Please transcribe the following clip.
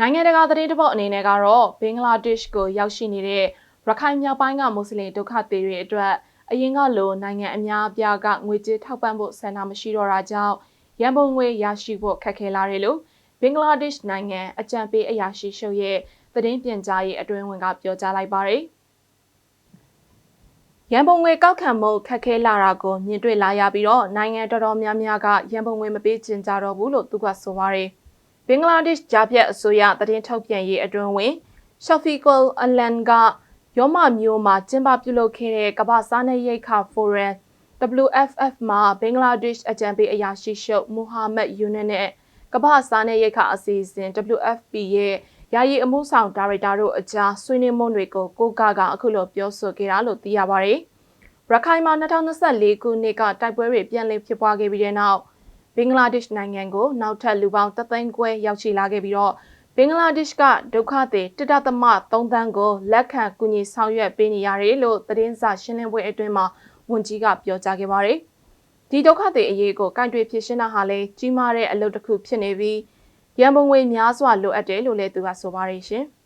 နိုင်ငံတကာသတင်းတစ်ပုဒ်အနေနဲ့ကတော့ဘင်္ဂလားဒေ့ရှ်ကိုရောက်ရှိနေတဲ့ရခိုင်မြောက်ပိုင်းကမွတ်စလင်ဒုက္ခသည်တွေအတွက်အရင်ကလိုနိုင်ငံအများအပြားကငွေကြေးထောက်ပံ့ဖို့ဆန္ဒမရှိတော့တာကြောင့်ရန်ပုံငွေရရှိဖို့ခက်ခဲလာတယ်လို့ဘင်္ဂလားဒေ့ရှ်နိုင်ငံအကြံပေးအရာရှိရှုပ်ရဲ့သတင်းပြန်ကြားရေးအတွင်းဝင်ကပြောကြားလိုက်ပါတယ်ရန်ပုံငွေကောက်ခံမှုခက်ခဲလာတာကိုမြင်တွေ့လာရပြီးတော့နိုင်ငံတော်တော်များများကရန်ပုံငွေမပေးချင်ကြတော့ဘူးလို့သူကဆိုပါတယ်။ ဘင်္ဂလားဒေ့ရှ်ဂျာပြတ်အစိုးရသတင်းထုတ်ပြန်ရေးအတွင်းဝင်ရှော်ဖီကိုအလန်ကရောမမျိုးမှာကျင်းပပြုလုပ်ခဲ့တဲ့ကမ္ဘာစားနပ်ရိက္ခာဖိုရမ် WFF မှာဘင်္ဂလားဒေ့ရှ်အကြံပေးအရာရှိရှုပ်မူဟာမက်ယူနစ်နဲ့ကမ္ဘာစားနပ်ရိက္ခာအစီအစဉ် WFP ရဲ့ယာယီအမှုဆောင်ဒါရိုက်တာတို့အကြားဆွေးနွေးမှုတွေကိုကိုကကအခုလိုပြောဆိုခဲ့တာလို့သိရပါတယ်။ရခိုင်မှာ2024ခုနှစ်ကတိုက်ပွဲတွေပြန်လည်ဖြစ်ပွားခဲ့ပြီးတဲ့နောက် ဘင်္ဂလားဒေ့ရှ်နိုင်ငံကိုနောက်ထပ်လူပေါင်း3သိန်းခွဲရောက်ရှိလာခဲ့ပြီးတော့ဘင်္ဂလားဒေ့ရှ်ကဒုက္ခသည်တစ်တသမ3သန်းကိုလက်ခံကူညီဆောင်ရွက်ပေးနေရတယ်လို့သတင်းစာရှင်းလင်းပွဲအတွင်းမှာဝန်ကြီးကပြောကြားခဲ့ပါတယ်။ဒီဒုက္ခသည်အရေးကိုကန့်တွေဖြစ်ရှင်းတာဟာလည်းကြီးမားတဲ့အလုပ်တစ်ခုဖြစ်နေပြီးရန်ပုံငွေများစွာလိုအပ်တယ်လို့လည်းသူကဆိုပါတယ်ရှင်။